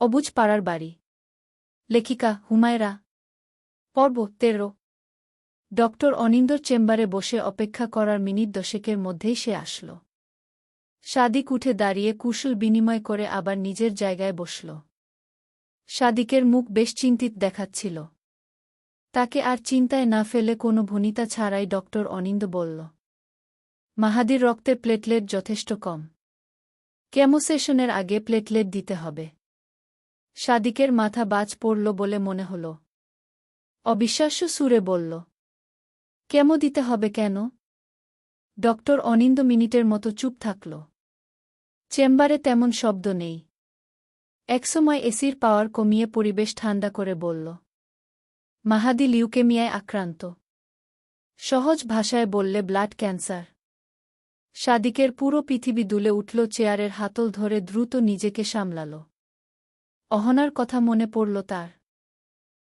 অবুজ পাড়ার বাড়ি। লেখিকা হুমায়রা। পর্ব তেরো। ডক্টর অনিন্দর চেম্বারে বসে অপেক্ষা করার মিনিট দশেকের মধ্যেই সে আসল। সাদিক উঠে দাঁড়িয়ে কুশল বিনিময় করে আবার নিজের জায়গায় বসল। সাদিকের মুখ বেশ চিন্তিত দেখাচ্ছিল। তাকে আর চিন্তায় না ফেলে কোনো ভনিতা ছাড়াই ডক্টর অনিন্দ বলল, মাহাদির রক্তে প্লেটলেট যথেষ্ট কম। কেমোসেশনের আগে প্লেটলেট দিতে হবে। সাদিকের মাথা বাজ পড়ল বলে মনে হল। অবিশ্বাস্য সুরে বলল, কেমো দিতে হবে কেন? ডক্টর অনিন্দ মিনিটের মতো চুপ থাকল। চেম্বারে তেমন শব্দ নেই। একসময় এসির পাওয়ার কমিয়ে পরিবেশ ঠান্ডা করে বলল, মাহাদি লিউকেমিয়ায় আক্রান্ত। সহজ ভাষায় বললে ব্লাড ক্যান্সার। সাদিকের পুরো পৃথিবী দুলে উঠল চেয়ারের হাতল ধরে দ্রুত নিজেকে সামলাল। অহনার কথা মনে পড়ল তার।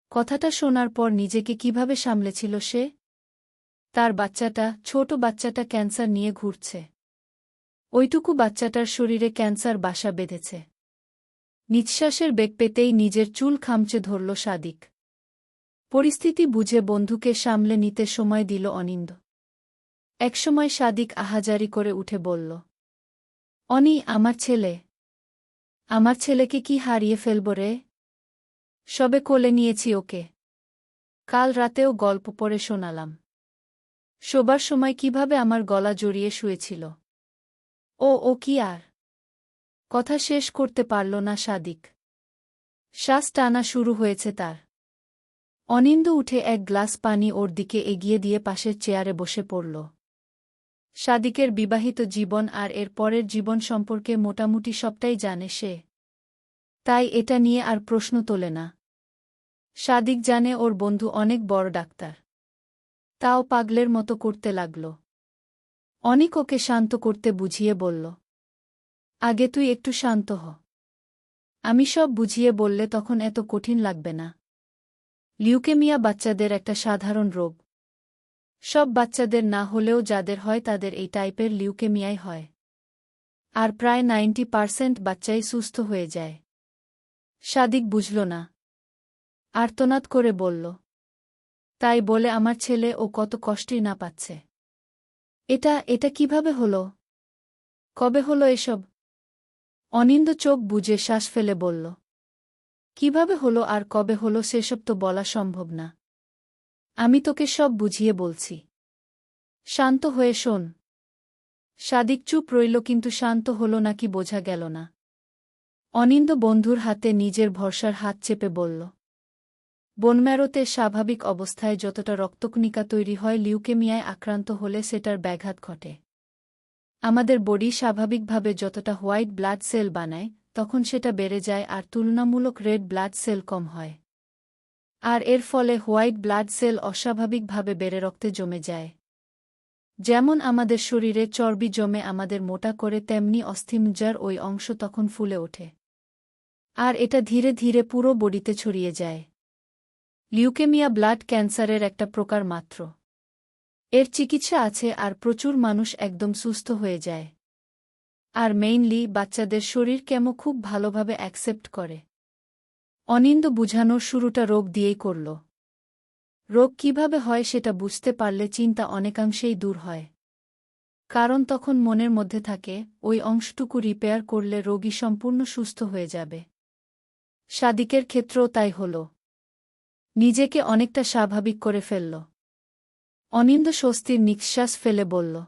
কথাটা শোনার পর নিজেকে কীভাবে সামলেছিল সে? তার বাচ্চাটা, ছোট বাচ্চাটা ক্যান্সার নিয়ে ঘুরছে। ওইটুকু বাচ্চাটার শরীরে ক্যান্সার বাসা বেঁধেছে। নিঃশ্বাসের বেগ পেতেই নিজের চুল খামচে ধরল সাদিক। পরিস্থিতি বুঝে বন্ধুকে সামলে নিতে সময় দিল অনিন্দ। একসময় সাদিক আহাজারি করে উঠে বলল, অনি, আমার ছেলে। আমার ছেলেকে কি হারিয়ে ফেলব রে? সবে কোলে নিয়েছি ওকে। কাল রাতেও গল্প পড়ে শোনালাম। শোবার সময় কীভাবে আমার গলা জড়িয়ে শুয়েছিল। ও ও কি আর? কথা শেষ করতে পারল না সাদিক। শ্বাস টানা শুরু হয়েছে তার। অনিন্দ উঠে এক গ্লাস পানি ওর দিকে এগিয়ে দিয়ে পাশের চেয়ারে বসে পড়ল। সাদিকের বিবাহিত জীবন আর এর পরের জীবন সম্পর্কে মোটামুটি সবটাই জানে সে। তাই এটা নিয়ে আর প্রশ্ন তোলে না। সাদিক জানে ওর বন্ধু অনেক বড় ডাক্তার। তাও পাগলের মতো করতে লাগল। অনেক ওকে শান্ত করতে বুঝিয়ে বলল, আগে তুই একটু শান্ত হ। আমি সব বুঝিয়ে বললে তখন এত কঠিন লাগবে না। লিউকেমিয়া বাচ্চাদের একটা সাধারণ রোগ। সব বাচ্চাদের না হলেও যাদের হয় তাদের এই টাইপের লিউকেমিয়াই হয়। আর প্রায় নাইনটি পার্সেন্ট বাচ্চাই সুস্থ হয়ে যায়। সাদিক বুঝল না। আর্তনাদ করে বলল, তাই বলে আমার ছেলে ও কত কষ্টই না পাচ্ছে। এটা এটা কীভাবে হলো? কবে হলো এসব? অনিন্দ চোখ বুঝে শ্বাস ফেলে বলল, কীভাবে হলো আর কবে হলো সেসব তো বলা সম্ভব না। আমি তোকে সব বুঝিয়ে বলছি। শান্ত হয়ে শোন। সাদিক চুপ রইল কিন্তু শান্ত হল নাকি বোঝা গেল না। অনিন্দ বন্ধুর হাতে নিজের ভরসার হাত চেপে বলল বনম্যারোতে স্বাভাবিক অবস্থায় যতটা রক্তকণিকা তৈরি হয় লিউকেমিয়ায় আক্রান্ত হলে সেটার ব্যাঘাত ঘটে। আমাদের বডি স্বাভাবিকভাবে যতটা হোয়াইট ব্লাড সেল বানায়, তখন সেটা বেড়ে যায় আর তুলনামূলক রেড ব্লাড সেল কম হয়। আর এর ফলে হোয়াইট ব্লাড সেল অস্বাভাবিকভাবে বেড়ে রক্তে জমে যায়। যেমন আমাদের শরীরে চর্বি জমে আমাদের মোটা করে, তেমনি অস্থিমজ্জার ওই অংশ তখন ফুলে ওঠে। আর এটা ধীরে ধীরে পুরো বডিতে ছড়িয়ে যায়। লিউকেমিয়া ব্লাড ক্যান্সারের একটা প্রকার মাত্র। এর চিকিৎসা আছে আর প্রচুর মানুষ একদম সুস্থ হয়ে যায়। আর মেইনলি বাচ্চাদের শরীর কেমো খুব ভালোভাবে অ্যাকসেপ্ট করে। অনিন্দ বুঝানোর শুরুটা রোগ দিয়েই করল। রোগ কীভাবে হয় সেটা বুঝতে পারলে চিন্তা অনেকাংশেই দূর হয়। কারণ তখন মনের মধ্যে থাকে, ওই অংশটুকু রিপেয়ার করলে রোগী সম্পূর্ণ সুস্থ হয়ে যাবে। সাদিকের ক্ষেত্রেও তাই হল। নিজেকে অনেকটা স্বাভাবিক করে ফেলল। অনিন্দ স্বস্তির নিঃশ্বাস ফেলে বলল,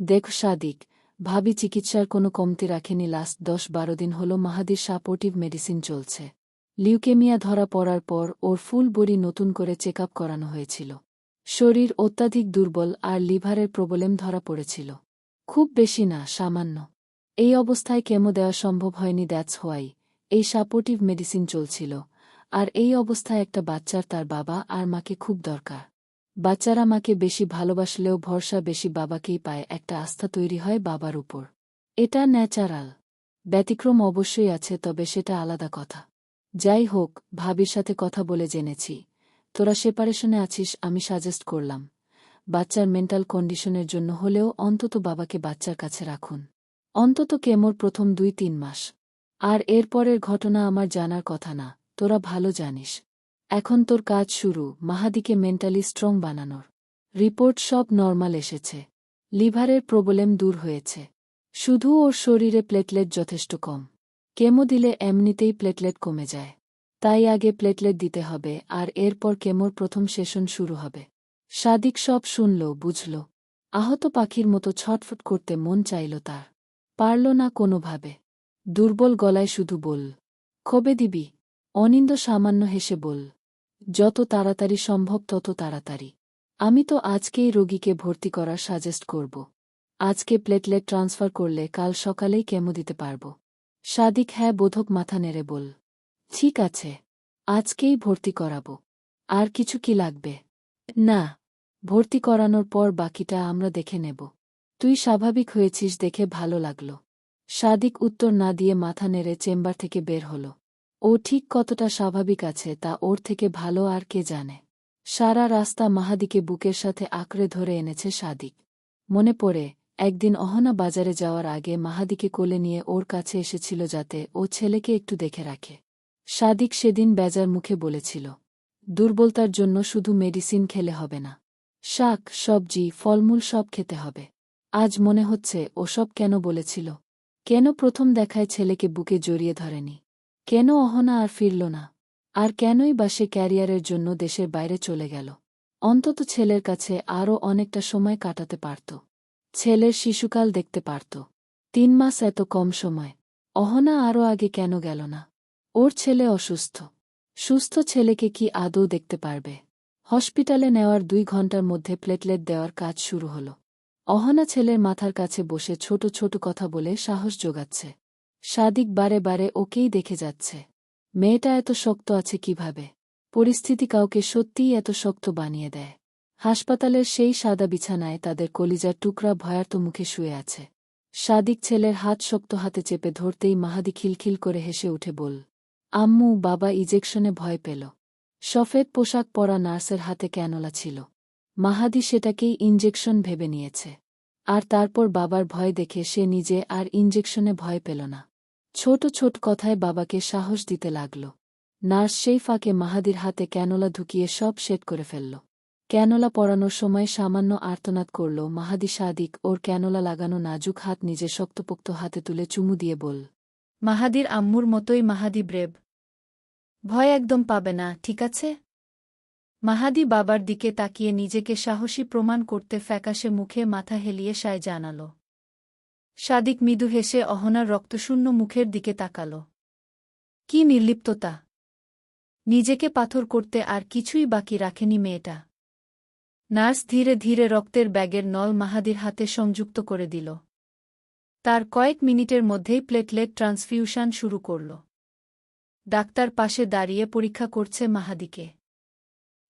দেখ সাদিক ভাবি চিকিৎসার কোনো কমতি রাখেনি, লাস্ট দশ বারো দিন হল মাহাদির সাপোর্টিভ মেডিসিন চলছে। লিউকেমিয়া ধরা পড়ার পর ওর ফুল বডি নতুন করে চেক করানো হয়েছিল। শরীর অত্যাধিক দুর্বল আর লিভারের প্রবলেম ধরা পড়েছিল। খুব বেশি না, সামান্য। এই অবস্থায় কেমো দেওয়া সম্ভব হয়নি, দ্যাটস হোয়াই। এই সাপোর্টিভ মেডিসিন চলছিল। আর এই অবস্থায় একটা বাচ্চার তার বাবা আর মাকে খুব দরকার। বাচ্চারা মাকে বেশি ভালোবাসলেও ভরসা বেশি বাবাকেই পায়, একটা আস্থা তৈরি হয় বাবার উপর। এটা ন্যাচারাল। ব্যতিক্রম অবশ্যই আছে, তবে সেটা আলাদা কথা। যাই হোক, ভাবির সাথে কথা বলে জেনেছি। তোরা সেপারেশনে আছিস, আমি সাজেস্ট করলাম। বাচ্চার মেন্টাল কন্ডিশনের জন্য হলেও অন্তত বাবাকে বাচ্চার কাছে রাখুন। অন্তত কেমোর প্রথম দুই তিন মাস। আর এরপরের ঘটনা আমার জানার কথা না, তোরা ভালো জানিস। এখন তোর কাজ শুরু, মাহাদিকে মেন্টালি স্ট্রং বানানোর। রিপোর্ট সব নর্মাল এসেছে। লিভারের প্রবলেম দূর হয়েছে। শুধু ওর শরীরে প্লেটলেট যথেষ্ট কম। কেমো দিলে এমনিতেই প্লেটলেট কমে যায়। তাই আগে প্লেটলেট দিতে হবে আর এরপর কেমোর প্রথম সেশন শুরু হবে। সাদিক সব শুনল, বুঝল। আহত পাখির মতো ছটফট করতে মন চাইল তার। পারল না কোনোভাবে। দুর্বল গলায় শুধু বল ক্ষোভে দিবি? অনিন্দ সামান্য হেসে বল যত তাড়াতাড়ি সম্ভব তত তাড়াতাড়ি। আমি তো আজকেই রোগীকে ভর্তি করার সাজেস্ট করব। আজকে প্লেটলেট ট্রান্সফার করলে কাল সকালেই কেমো দিতে পারব। সাদিক হ্যাঁ বোধক মাথা নেড়ে বল। ঠিক আছে, আজকেই ভর্তি করাব। আর কিছু কি লাগবে? না, ভর্তি করানোর পর বাকিটা আমরা দেখে নেব। তুই স্বাভাবিক হয়েছিস দেখে ভালো লাগল। সাদিক উত্তর না দিয়ে মাথা নেড়ে চেম্বার থেকে বের হল। ও ঠিক কতটা স্বাভাবিক আছে তা ওর থেকে ভালো আর কে জানে। সারা রাস্তা মাহাদিকে বুকের সাথে আঁকড়ে ধরে এনেছে সাদিক। মনে পড়ে, একদিন অহনা বাজারে যাওয়ার আগে মাহাদিকে কোলে নিয়ে ওর কাছে এসেছিল যাতে ও ছেলেকে একটু দেখে রাখে। সাদিক সেদিন বেজার মুখে বলেছিল, দুর্বলতার জন্য শুধু মেডিসিন খেলে হবে না। শাক, সবজি, ফলমূল সব খেতে হবে। আজ মনে হচ্ছে ওসব কেন বলেছিল? কেন প্রথম দেখায় ছেলেকে বুকে জড়িয়ে ধরেনি? কেন অহনা আর ফিরল না? আর কেনই বা সে ক্যারিয়ারের জন্য দেশের বাইরে চলে গেল? অন্তত ছেলের কাছে আরও অনেকটা সময় কাটাতে পারত। ছেলের শিশুকাল দেখতে পারত। তিন মাস এত কম সময়। অহনা আরও আগে কেন গেল না? ওর ছেলে অসুস্থ। সুস্থ ছেলেকে কি আদৌ দেখতে পারবে? হসপিটালে নেওয়ার দুই ঘণ্টার মধ্যে প্লেটলেট দেওয়ার কাজ শুরু হল। অহনা ছেলের মাথার কাছে বসে ছোট ছোট কথা বলে সাহস যোগাচ্ছে। সাদিক বারে বারে ওকেই দেখে যাচ্ছে। মেয়েটা এত শক্ত আছে কীভাবে? পরিস্থিতি কাউকে সত্যিই এত শক্ত বানিয়ে দেয়। হাসপাতালের সেই সাদা বিছানায় তাদের কলিজার টুকরা ভয়ার্ত মুখে শুয়ে আছে। সাদিক ছেলের হাত শক্ত হাতে চেপে ধরতেই মাহাদি খিলখিল করে হেসে উঠে বল, আম্মু, বাবা ইজেকশনে ভয় পেল। সফেদ পোশাক পরা নার্সের হাতে ক্যানোলা ছিল। মাহাদি সেটাকেই ইঞ্জেকশন ভেবে নিয়েছে। আর তারপর বাবার ভয় দেখে সে নিজে আর ইঞ্জেকশনে ভয় পেল না। ছোট ছোট কথায় বাবাকে সাহস দিতে লাগল। নার্স সেই ফাঁকে মাহাদির হাতে ক্যানোলা ঢুকিয়ে সব সেট করে ফেলল। ক্যানোলা পরানোর সময় সামান্য আর্তনাদ করল মাহাদি সাদিক ওর ক্যানোলা লাগানো নাজুক হাত নিজে শক্তপোক্ত হাতে তুলে চুমু দিয়ে বল, মাহাদির আম্মুর মতোই মাহাদি ব্রেব। ভয় একদম পাবে না, ঠিক আছে? মাহাদি বাবার দিকে তাকিয়ে নিজেকে সাহসী প্রমাণ করতে ফ্যাকাশে মুখে মাথা হেলিয়ে সায় জানাল। সাদিক মৃদু হেসে অহনার রক্তশূন্য মুখের দিকে তাকাল। কি নির্লিপ্ততা! নিজেকে পাথর করতে আর কিছুই বাকি রাখেনি মেয়েটা। নার্স ধীরে ধীরে রক্তের ব্যাগের নল মাহাদির হাতে সংযুক্ত করে দিল। তার কয়েক মিনিটের মধ্যেই প্লেটলেট ট্রান্সফিউশন শুরু করল। ডাক্তার পাশে দাঁড়িয়ে পরীক্ষা করছে মাহাদিকে।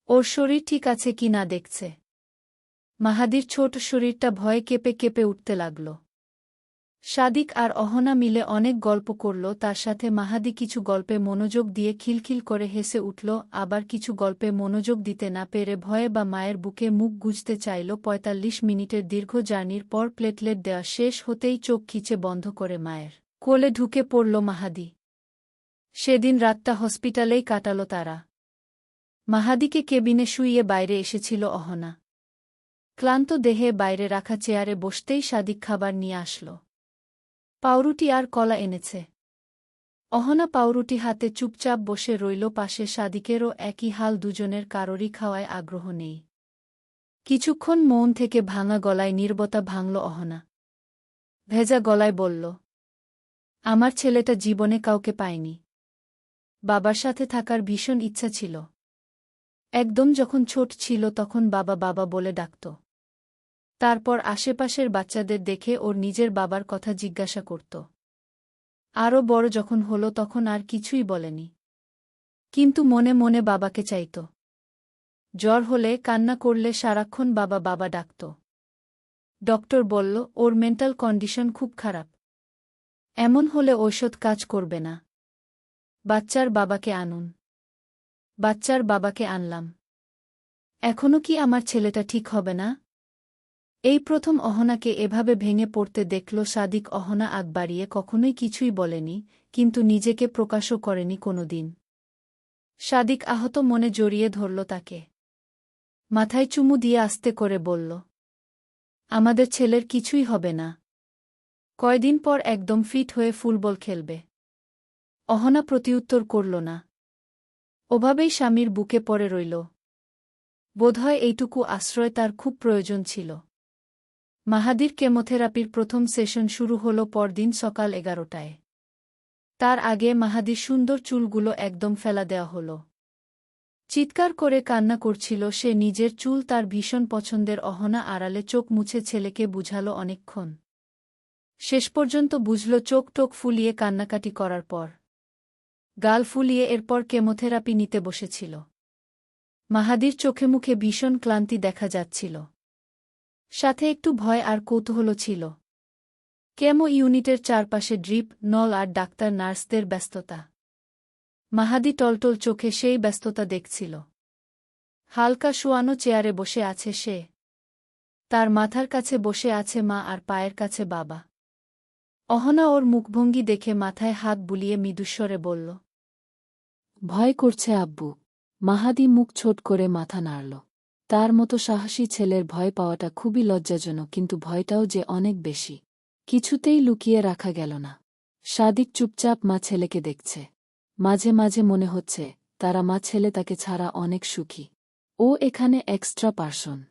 ওর শরীর ঠিক আছে কি না দেখছে। মাহাদির ছোট শরীরটা ভয়ে কেঁপে কেঁপে উঠতে লাগল। সাদিক আর অহনা মিলে অনেক গল্প করল, তার সাথে মাহাদি কিছু গল্পে মনোযোগ দিয়ে খিলখিল করে হেসে উঠল, আবার কিছু গল্পে মনোযোগ দিতে না পেরে ভয়ে বা মায়ের বুকে মুখ গুজতে চাইল, পঁয়তাল্লিশ মিনিটের দীর্ঘ জার্নির পর প্লেটলেট দেওয়া শেষ হতেই চোখ খিচে বন্ধ করে মায়ের কোলে ঢুকে পড়ল মাহাদি। সেদিন রাতটা হসপিটালেই কাটাল তারা। মাহাদিকে কেবিনে শুইয়ে বাইরে এসেছিল অহনা। ক্লান্ত দেহে বাইরে রাখা চেয়ারে বসতেই সাদিক খাবার নিয়ে আসল। পাউরুটি আর কলা এনেছে। অহনা পাউরুটি হাতে চুপচাপ বসে রইল পাশে সাদিকেরও একই হাল দুজনের কারোরই খাওয়ায় আগ্রহ নেই। কিছুক্ষণ মৌন থেকে ভাঙা গলায় নির্বতা ভাঙল অহনা। ভেজা গলায় বলল, আমার ছেলেটা জীবনে কাউকে পায়নি। বাবার সাথে থাকার ভীষণ ইচ্ছা ছিল। একদম যখন ছোট ছিল তখন বাবা বাবা বলে ডাকত। তারপর আশেপাশের বাচ্চাদের দেখে ওর নিজের বাবার কথা জিজ্ঞাসা করত। আরও বড় যখন হল তখন আর কিছুই বলেনি। কিন্তু মনে মনে বাবাকে চাইত। জ্বর হলে কান্না করলে সারাক্ষণ বাবা বাবা ডাকত। ডক্টর বলল, ওর মেন্টাল কন্ডিশন খুব খারাপ। এমন হলে ঔষধ কাজ করবে না। বাচ্চার বাবাকে আনুন। বাচ্চার বাবাকে আনলাম। এখনও কি আমার ছেলেটা ঠিক হবে না? এই প্রথম অহনাকে এভাবে ভেঙে পড়তে দেখল সাদিক অহনা আগ বাড়িয়ে কখনোই কিছুই বলেনি, কিন্তু নিজেকে প্রকাশও করেনি কোনোদিন। সাদিক আহত মনে জড়িয়ে ধরল তাকে। মাথায় চুমু দিয়ে আস্তে করে বলল, আমাদের ছেলের কিছুই হবে না। কয়দিন পর একদম ফিট হয়ে ফুটবল খেলবে অহনা প্রতিউত্তর করল না। ওভাবেই স্বামীর বুকে পড়ে রইল। বোধহয় এইটুকু আশ্রয় তার খুব প্রয়োজন ছিল। মাহাদির কেমোথেরাপির প্রথম সেশন শুরু হল পরদিন সকাল এগারোটায়। তার আগে মাহাদির সুন্দর চুলগুলো একদম ফেলা দেওয়া হল। চিৎকার করে কান্না করছিল, সে নিজের চুল তার ভীষণ পছন্দের অহনা আড়ালে চোখ মুছে ছেলেকে বুঝাল অনেকক্ষণ। শেষ পর্যন্ত বুঝল চোখ টোক ফুলিয়ে কান্নাকাটি করার পর। গাল ফুলিয়ে এরপর কেমোথেরাপি নিতে বসেছিল। মাহাদির চোখে মুখে ভীষণ ক্লান্তি দেখা যাচ্ছিল। সাথে একটু ভয় আর কৌতূহল ছিল। কেমো ইউনিটের চারপাশে ড্রিপ, নল আর ডাক্তার নার্সদের ব্যস্ততা। মাহাদি টলটল চোখে সেই ব্যস্ততা দেখছিল। হালকা শোয়ানো চেয়ারে বসে আছে সে। তার মাথার কাছে বসে আছে মা আর পায়ের কাছে বাবা। অহনা ওর মুখভঙ্গি দেখে মাথায় হাত বুলিয়ে মৃদুস্বরে বলল, ভয় করছে আব্বু। মাহাদি মুখ ছোট করে মাথা নাড়ল। তার মতো সাহসী ছেলের ভয় পাওয়াটা খুবই লজ্জাজনক, কিন্তু ভয়টাও যে অনেক বেশি। কিছুতেই লুকিয়ে রাখা গেল না। সাদিক চুপচাপ মা ছেলেকে দেখছে। মাঝে মাঝে মনে হচ্ছে, তারা মা ছেলে তাকে ছাড়া অনেক সুখী। ও এখানে এক্সট্রা পার্সন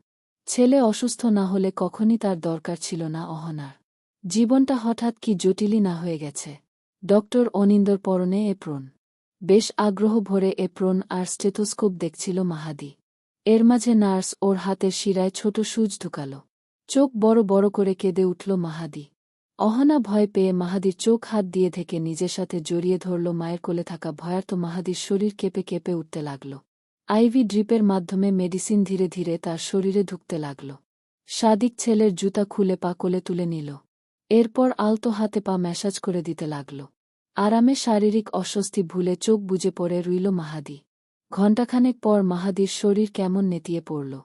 ছেলে অসুস্থ না হলে কখনই তার দরকার ছিল না অহনার। জীবনটা হঠাৎ কি জটিলই না হয়ে গেছে। ডক্টর অনিন্দর পরনে এপ্রন। বেশ আগ্রহ ভরে এপ্রন আর স্টেথোস্কোপ দেখছিল মাহাদি। এর মাঝে নার্স ওর হাতের শিরায় ছোট সুচ ঢুকাল। চোখ বড় বড় করে কেঁদে উঠল মাহাদি। অহনা ভয় পেয়ে মাহাদির চোখ হাত দিয়ে থেকে নিজের সাথে জড়িয়ে ধরল মায়ের কোলে থাকা ভয়ার্থ মাহাদির শরীর কেঁপে কেঁপে উঠতে লাগল। আইভি ড্রিপের মাধ্যমে মেডিসিন ধীরে ধীরে তার শরীরে ঢুকতে লাগল। সাদিক ছেলের জুতা খুলে পা কোলে তুলে নিল। এরপর আলতো হাতে পা ম্যাসাজ করে দিতে লাগল। আরামে শারীরিক অস্বস্তি ভুলে চোখ বুজে পড়ে রইল মাহাদি। ঘণ্টাখানেক পর মাহাদির শরীর কেমন নেতিয়ে পড়ল।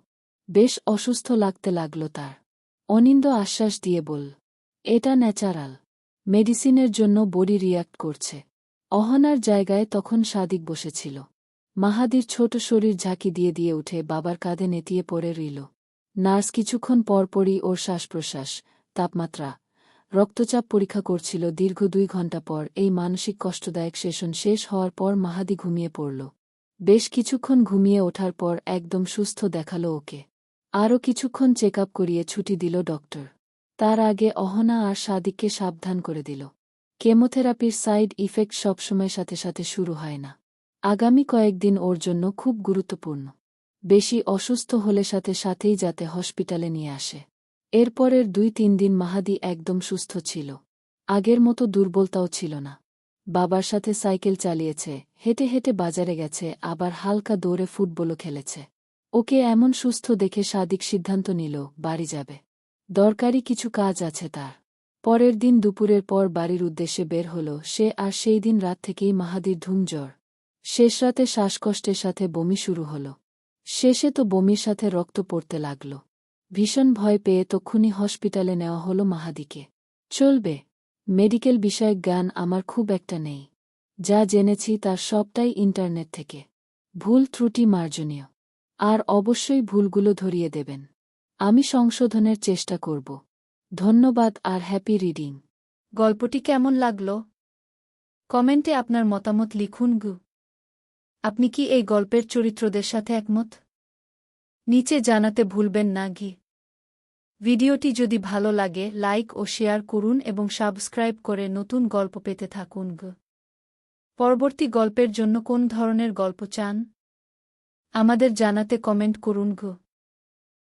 বেশ অসুস্থ লাগতে লাগল তার। অনিন্দ আশ্বাস দিয়ে বল এটা ন্যাচারাল। মেডিসিনের জন্য বডি রিয়াক্ট করছে। অহনার জায়গায় তখন সাদিক বসেছিল। মাহাদির ছোট শরীর ঝাঁকি দিয়ে দিয়ে উঠে বাবার কাঁধে নেতিয়ে পড়ে রইল। নার্স কিছুক্ষণ পরপরই ওর শ্বাসপ্রশ্বাস, তাপমাত্রা, রক্তচাপ পরীক্ষা করছিল দীর্ঘ দুই ঘণ্টা পর এই মানসিক কষ্টদায়ক সেশন শেষ হওয়ার পর মাহাদি ঘুমিয়ে পড়ল। বেশ কিছুক্ষণ ঘুমিয়ে ওঠার পর একদম সুস্থ দেখাল ওকে। আরও কিছুক্ষণ চেক আপ করিয়ে ছুটি দিল ডক্টর। তার আগে অহনা আর সাদিককে সাবধান করে দিল। কেমোথেরাপির সাইড ইফেক্ট সবসময় সাথে সাথে শুরু হয় না। আগামী কয়েকদিন ওর জন্য খুব গুরুত্বপূর্ণ। বেশি অসুস্থ হলে সাথে সাথেই যাতে হসপিটালে নিয়ে আসে। এরপরের দুই তিন দিন মাহাদি একদম সুস্থ ছিল। আগের মতো দুর্বলতাও ছিল না। বাবার সাথে সাইকেল চালিয়েছে, হেঁটে হেঁটে বাজারে গেছে, আবার হালকা দৌড়ে ফুটবলও খেলেছে। ওকে এমন সুস্থ দেখে সাদিক সিদ্ধান্ত নিল, বাড়ি যাবে। দরকারি কিছু কাজ আছে তার। পরের দিন দুপুরের পর বাড়ির উদ্দেশ্যে বের হল, সে আর সেই দিন রাত থেকেই মাহাদির ধুম জ্বর শেষ রাতে শ্বাসকষ্টের সাথে বমি শুরু হল। শেষে তো বমির সাথে রক্ত পড়তে লাগল। ভীষণ ভয় পেয়ে তক্ষুনি হসপিটালে নেওয়া হল মাহাদিকে। চলবে। মেডিকেল বিষয়ক জ্ঞান আমার খুব একটা নেই। যা জেনেছি তার সবটাই ইন্টারনেট থেকে। ভুল ত্রুটি মার্জনীয়। আর অবশ্যই ভুলগুলো ধরিয়ে দেবেন। আমি সংশোধনের চেষ্টা করব। ধন্যবাদ আর হ্যাপি রিডিং। গল্পটি কেমন লাগল? কমেন্টে আপনার মতামত লিখুন গু। আপনি কি এই গল্পের চরিত্রদের সাথে একমত? নিচে জানাতে ভুলবেন না ঘি ভিডিওটি যদি ভালো লাগে, লাইক ও শেয়ার করুন এবং সাবস্ক্রাইব করে নতুন গল্প পেতে থাকুন গ। পরবর্তী গল্পের জন্য কোন ধরনের গল্প চান? আমাদের জানাতে কমেন্ট করুন গো।